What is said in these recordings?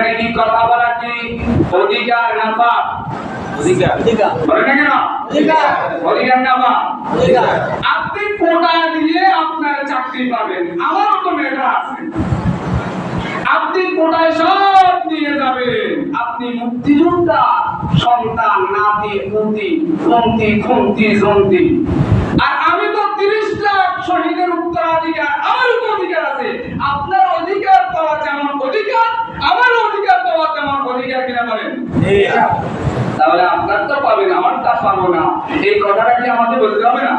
এখানে কি কথা বলা কি অধিকার না পাপ? অধিকার। অধিকার। বলে না কেন? অধিকার। অধিকার অধিকার। আপনি কোটা দিয়ে আপনার চাকরি পাবেন। আমারও তো মেধা আছে। আপনি কোটায় সব নিয়ে যাবেন। আপনি মুক্তিযোদ্ধা সন্তান নাতি পুতি খুন্তি খুন্তি জন্তি আর আমি তো তিরিশ লাখ শহীদের উত্তরাধিকার আমারও তো অধিকার আছে। আপনার অধিকার পাওয়া যেমন অধিকার পাওয়া তেমন অধিকার কিনা বলেন? তাহলে আপনার তো পাবেন আমার তা পাবো না। এই কথাটা কি আমাকে বলতে হবে না?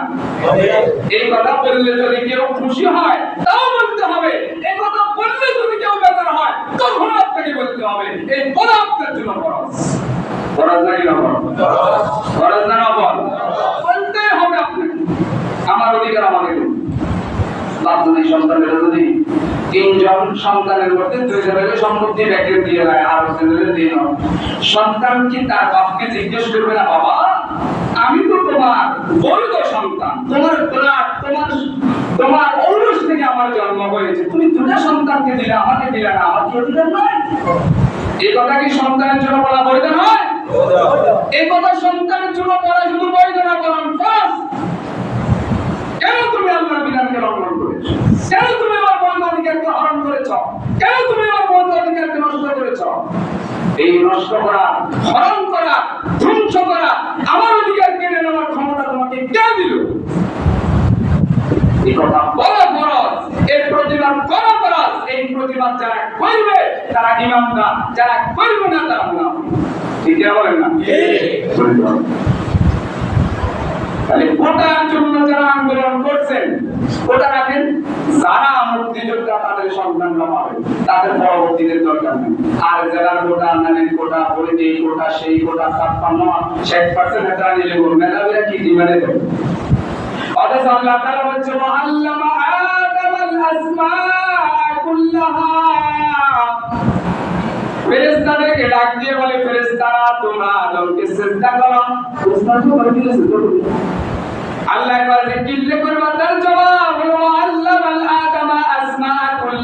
এই কথা বললে যদি কেউ খুশি হয় তাও বলতে হবে। এই কথা বললে যদি কেউ বেজার হয় তখন আপনাকে বলতে হবে। এই বলা আপনার জন্য খরচ খরচ নাকি না খরচ না বলতে হবে আপনাকে। আমার অধিকার আমাকে বাপ সন্তানের যদি তিনজন সন্তানের মধ্যে দুইজনের সম্পত্তি দিয়ে দেয় আর দিয়ে। সন্তান কি তার বাপকে জিজ্ঞেস করবে না বাবা? আমি তো তোমার বৈধ সন্তান। তোমার ব্লাড তোমার তোমার ঔরস থেকে আমার জন্ম হয়েছে। তুমি দুটা সন্তানকে দিলে আমাকে দিলে না আমার কি অধিকার নয় এই কথা কি সন্তানের জন্য বলা বৈধ নয়? এই কথা সন্তানের জন্য বলা শুধু বৈধ না বরং কেন তুমি আল্লাহর বিধানকে লঙ্ঘন কেন তুমি আমার বন্ধ অধিকারকে হরণ করেছ? কেন তুমি আমার বন্ধ অধিকারকে নষ্ট করেছ? এই নষ্ট করা হরণ করা ধ্বংস করা আমার অধিকার কেড়ে নেওয়ার ক্ষমতা তোমাকে কে দিল? এই কথা বলা ফরজ এর প্রতিবাদ করা ফরজ এই প্রতিবাদ যারা করবে তারা ইমামদার যারা করবে না তারা মুনাফিক। ঠিক আছে বলেন না। তাহলে কোটার জন্য যারা আন্দোলন করছেন কোটা রাখেন, যারা মুক্তিযোদ্ধা তাদের সন্তানরা পাবে তাদের পরবর্তীদের দরকার নেই। আর যারা কোটা নানেন কোটা বলে এই কোটা সেই কোটা ছাপ্পান্ন, ষাট পার্সেন্ট এটা নিলে মেধাবীরা কি জীবনে দেবে। অথচ আল্লাহ তাআলা বলছে আল্লামা আদম আল আসমা কুল্লাহা। ফেরেশতাদেরকে ডাক দিয়ে বলে ফেরেশতারা তোমরা আদমকে সিজদা করো। আল্লাহ একবার জিজ্ঞেস করবে তার জবাব হলো আল্লাহ আল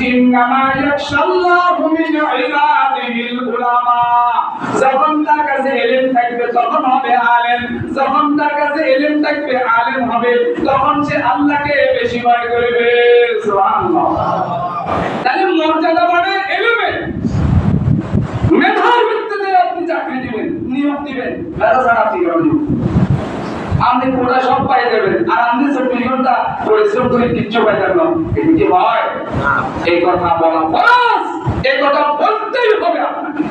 ইন্নামা আপনি দিবেন ছাড়া কোটা সব পাই যাবেন আর আপনি করে কিচ্ছু পাই না। এটা কি হয়? এই কথা বলা ফরজ এই কথা বলতেই হবে আপনাকে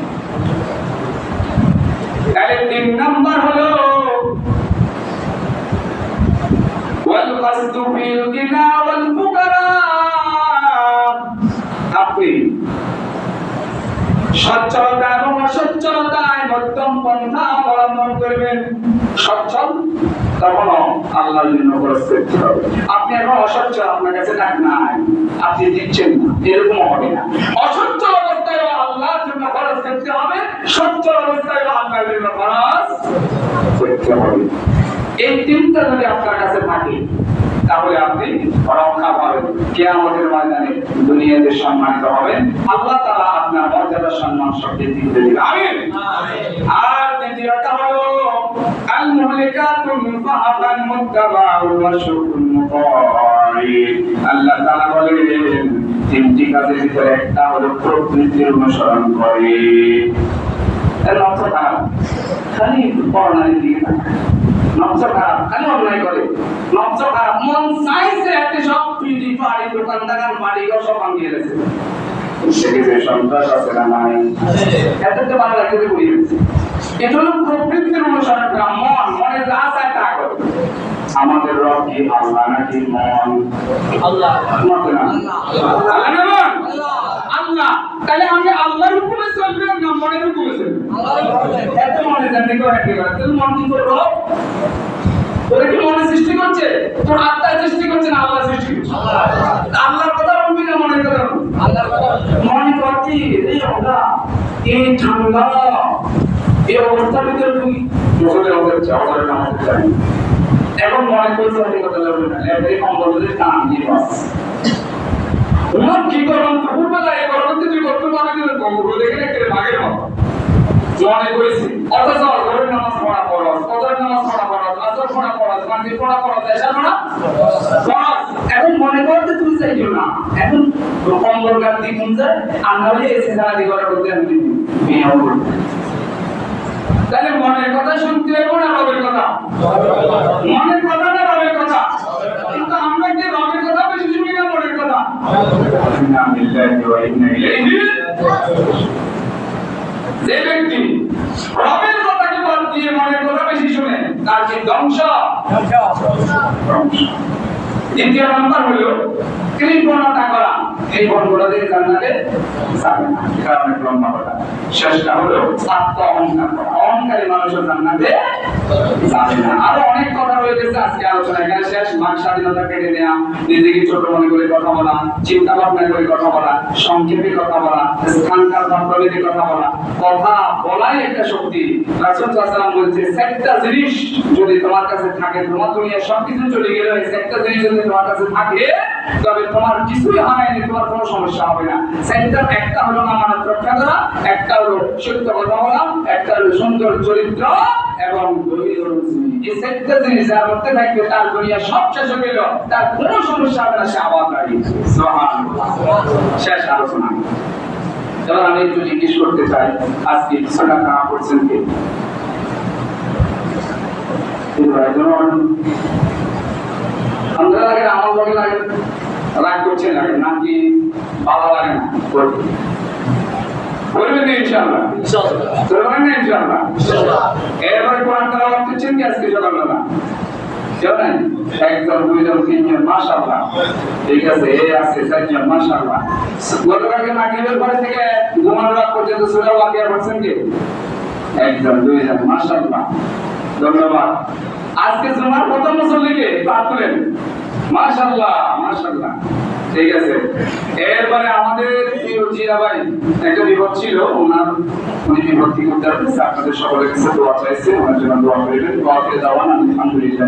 তাহলে তিন নাম্বার হলো والقصد في الغنى والفقراء আপনি সচ্ছলতা এবং অসচ্ছলতায় মধ্যম পন্থা অবলম্বন করবেন সচ্ছল তখনও আল্লাহর জন্য আপনি এখন অসচ্ছ আপনার কাছে নাই। আপনি দিচ্ছেন না। এরকম হবে না। অসচ্ছ অবস্থায় আল্লাহর জন্য খরচ করতে হবে সচ্ছ অবস্থায় আল্লাহর জন্য খরচ করতে হবে। এই তিনটা যদি আপনার কাছে থাকে, তাহলে আপনি রক্ষা পাবেন। কে আমাদের ময়দানে দুনিয়াতে সম্মানিত হবেন। আল্লাহ তারা আপনার মর্যাদা, সম্মান সব বৃদ্ধি করে দিবে আল্লাহ তাআলা বলেন তিনটি কাজের ভিতরে একটা হলো প্রকৃতির অনুসরণ করে। এর অর্থ খালি পড়ানোর দিকে নকশা খারাপ? খালি অন্যায় করে। নকশা খারাপ? মন চাইছে সব সব সেক্ষেত্রে সন্ত্রাস আছে না নাই? এত তো করি এটা হলো প্রকৃতির অনুসরণ মন আমাদের রব আল্লাহ মন। আল্লাহ। আল্লাহ। আল্লাহ। তাহলে আমি আল্লাহর হুকুমে চলবে না মনের হুকুমে চলবে? এত মনে জানতে করে একটা কথা তুমি মন কি করব? তোরা কি মনে সৃষ্টি করছে? তোর আত্মা সৃষ্টি করছে না আল্লাহ সৃষ্টি করছে? আল্লাহর কথা বলবি না মনের কথা আল্লাহর কথা মনে করছি এই অবস্থা এই ঠান্ডা এই অবস্থার ভিতরে তুমি মুখে আমাদের চাওয়ার নামাজ জানি এখন মনে করছে আমি তোমার কি করলাম? দুপুরবেলা এই গরমে তুই করতে পারবি না কম্বল দেখে একটা ভাগের মতো। মনে করেছি অথচ ঘরের নামাজ পড়া পড়াস কদরের নামাজ পড়া পড়াস আসর পড়া পড়াস মাগরিব পড়া পড়াস এশা পড়া এখন মনে করতে তুমি চাইছো না। এখন কম্বল গান দিয়ে যায় আমরা এসে সারা দিয়ে করতে আমি করব তাহলে মনের কথা শুনতে হবে না রবের কথা? মনের কথা না রবের কথা? কিন্তু আমরা কি রবের কথা বেশি শুনি না মনের কথা? যে ব্যক্তি রবের কথাকে বাদ দিয়ে মনের কথা বেশি শুনে, তার কি ধ্বংস ধ্বংস। করা এই লম্বা শেষটা হলো অহংকার করা। অহংকারী মানুষের আরও অনেক কথা রয়ে গেছে আজকে আলোচনা। এখানে শেষ। স্বাধীনতা কেড়ে নেওয়া নিজেকে ছোট মনে করে কথা বলা, চিন্তা ভাবনা করে কথা বলা, সংক্ষেপে কথা বলা, স্থানকাল ভাবপ্রভৃতি কথা বলা। কথা বলাই একটা শক্তি। রাসূল সাল্লাল্লাহু বলছে, একটা জিনিস যদি তোমার কাছে থাকে, তোমার দুনিয়া সবকিছু চলে গেলে একটা জিনিস যদি তোমার কাছে থাকে, তবে তোমার কিছুই হারায়নি তোমার কোনো সমস্যা হবে না। সেন্টার একটা হলো আমানত রক্ষা করা একটা হলো সত্য কথা বলা, একটা হলো সুন্দর চরিত্র এবং এই চারটা জিনিস যার মধ্যে থাকবে, তার দুনিয়া সব শেষ হয়ে গেল তার কোনো সমস্যা হবে না, সে আবার দাঁড়িয়ে শেষ আলোচনা। এবার আমি একটু জিজ্ঞেস করতে চাই, আজকে কিছুটা কারা করছেন কে? লাগে না, আমার লগে লাগে না। রাগ করছেন লাগে নাকি ভালো লাগে না। করবে না ইনশাআল্লাহ। করবেন না ইনশাআল্লাহ। এরপরে কোরআন তেলাওয়াত করছেন কি আজকে সকালবেলা? কেউ একজন দুইজন তিনজন মাশাআল্লাহ। ঠিক আছে এই আছে চারজন মাশাআল্লাহ। গতকালকে মাগরিবের পরে থেকে ঘুমানোর আগ পর্যন্ত সূরা ওয়াকিয়া পড়ছেন কি? একজন দুইজন মাশাআল্লাহ। ধন্যবাদ। আজকে জুমার প্রথম মুসল্লিকে তুলেন ঠিক আছে। এরপরে আমাদের একটা বিপদ ছিল, ওনার বিপদ আপনাদের সকলের কাছে দোয়া ওনার জন্য দোয়া করবেন। আলহামদুলিল্লাহ